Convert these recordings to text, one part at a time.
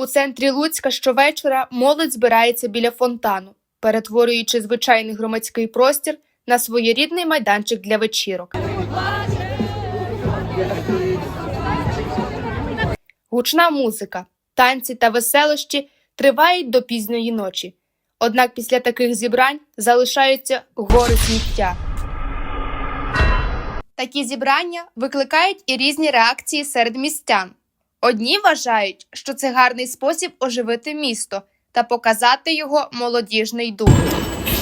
У центрі Луцька щовечора молодь збирається біля фонтану, перетворюючи звичайний громадський простір на своєрідний майданчик для вечірок. Гучна музика, танці та веселощі тривають до пізньої ночі. Однак після таких зібрань залишаються гори сміття. Такі зібрання викликають і різні реакції серед містян. Одні вважають, що це гарний спосіб оживити місто та показати його молодіжний дух.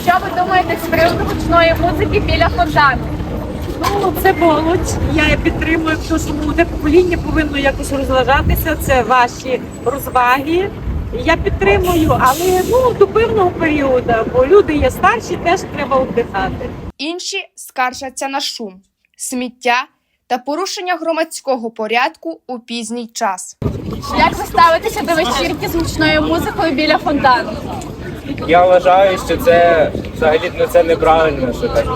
Що ви думаєте з приводу гучної музики біля фонтану? Ну, це молодь. Я підтримую, тому що молоде покоління повинно якось розважатися. Це ваші розваги. Я підтримую, але ну до певного періоду, бо люди є старші, теж треба віддихати. Інші скаржаться на шум, сміття та порушення громадського порядку у пізній час. Як ви ставитеся до вечірки з гучною музикою біля фонтану? Я вважаю, що це взагалі ну, це неправильно, що так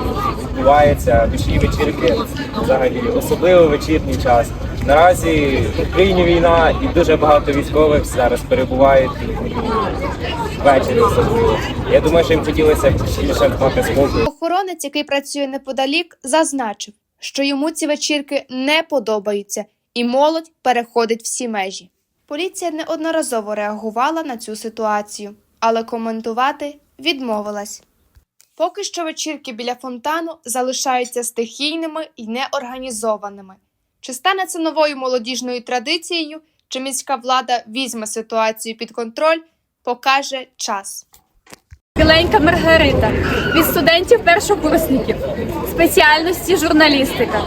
відбувається. Вічні вечірки взагалі, особливо вечірній час. Наразі в країні війна і дуже багато військових зараз перебувають ввечері особливо. Я думаю, що їм хотілося більше мати спокою. Охоронець, який працює неподалік, зазначив, що йому ці вечірки не подобаються, і молодь переходить всі межі. Поліція неодноразово реагувала на цю ситуацію, але коментувати відмовилась. Поки що вечірки біля фонтану залишаються стихійними і неорганізованими. Чи стане це новою молодіжною традицією, чи міська влада візьме ситуацію під контроль, покаже час. Біленька Маргарита від студентів першокурсників спеціальності журналістика.